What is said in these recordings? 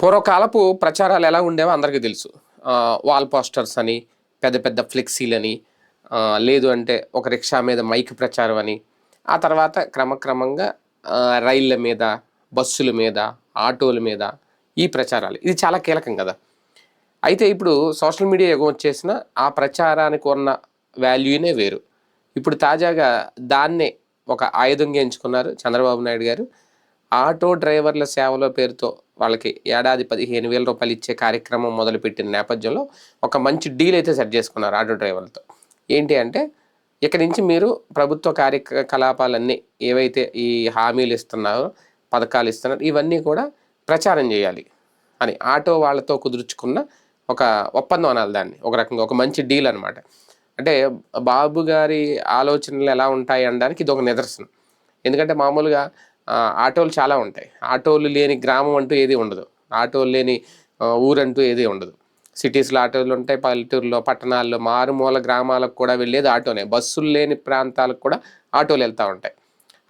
పూర్వకాలపు ప్రచారాలు ఎలా ఉండేవో అందరికీ తెలుసు. వాల్ పోస్టర్స్ అని పెద్ద పెద్ద ఫ్లెక్సీలని లేదు అంటే ఒక రిక్షా మీద మైక్ ప్రచారం అని. ఆ తర్వాత క్రమక్రమంగా రైళ్ళ మీద బస్సుల మీద ఆటోల మీద ఈ ప్రచారాలు. ఇది చాలా కీలకం కదా. అయితే ఇప్పుడు సోషల్ మీడియా యుగం వచ్చేసిన ఆ ప్రచారానికి ఉన్న వాల్యూనే వేరు. ఇప్పుడు తాజాగా దాన్నే ఒక ఆయుధంగా ఎంచుకున్నారు చంద్రబాబు నాయుడు గారు. ఆటో డ్రైవర్ల సేవల పేరుతో వాళ్ళకి ఏడాది పదిహేను వేల రూపాయలు ఇచ్చే కార్యక్రమం మొదలుపెట్టిన నేపథ్యంలో ఒక మంచి డీల్ అయితే సెట్ చేసుకున్నారు ఆటో డ్రైవర్లతో. ఏంటి అంటే ఇక్కడి నుంచి మీరు ప్రభుత్వ కార్యకలాపాలన్నీ ఏవైతే ఈ హామీలు ఇస్తున్నారో పథకాలు ఇస్తున్నారు ఇవన్నీ కూడా ప్రచారం చేయాలి అని ఆటో వాళ్ళతో కుదుర్చుకున్న ఒక ఒప్పందం అనాలి దాన్ని. ఒక రకంగా ఒక మంచి డీల్ అనమాట అంటే బాబు గారి ఆలోచనలు ఎలా ఉంటాయి అనడానికి ఇది ఒక నిదర్శనం. ఎందుకంటే మామూలుగా ఆటోలు చాలా ఉంటాయి. ఆటోలు లేని గ్రామం అంటూ ఏది ఉండదు. ఆటోలు లేని ఊరంటూ ఏది ఉండదు. సిటీస్లో ఆటోలు ఉంటాయి పల్లెటూరులో పట్టణాల్లో మారుమూల గ్రామాలకు కూడా వెళ్ళేది ఆటోనే. బస్సులు లేని ప్రాంతాలకు కూడా ఆటోలు వెళ్తూ ఉంటాయి.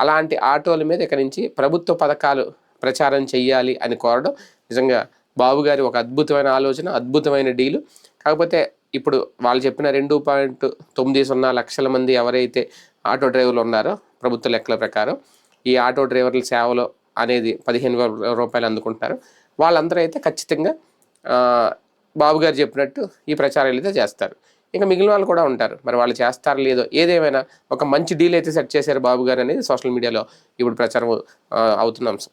అలాంటి ఆటోల మీద ఇక్కడి నుంచి ప్రభుత్వ పథకాలు ప్రచారం చెయ్యాలి అని కోరడం నిజంగా బాబు గారి ఒక అద్భుతమైన ఆలోచన అద్భుతమైన డీలు. కాకపోతే ఇప్పుడు వాళ్ళు చెప్పిన రెండు పాయింట్ తొమ్మిది సున్నా లక్షల మంది ఎవరైతే ఆటో డ్రైవర్లు ఉన్నారో ప్రభుత్వ లెక్కల ప్రకారం ఈ ఆటో డ్రైవర్ల సేవలు అనేది పదిహేను వేల రూపాయలు అందుకుంటారు. వాళ్ళందరూ అయితే ఖచ్చితంగా బాబుగారు బాబు గారు చెప్పినట్టు ఈ ప్రచారాలు అయితే చేస్తారు. ఇంకా మిగిలిన వాళ్ళు కూడా ఉంటారు. మరి వాళ్ళు చేస్తారు లేదో ఏదేమైనా ఒక మంచి డీల్ అయితే సెట్ చేశారు బాబు గారు అనేది సోషల్ మీడియాలో ఇప్పుడు ప్రచారం అవుతున్న అంశం.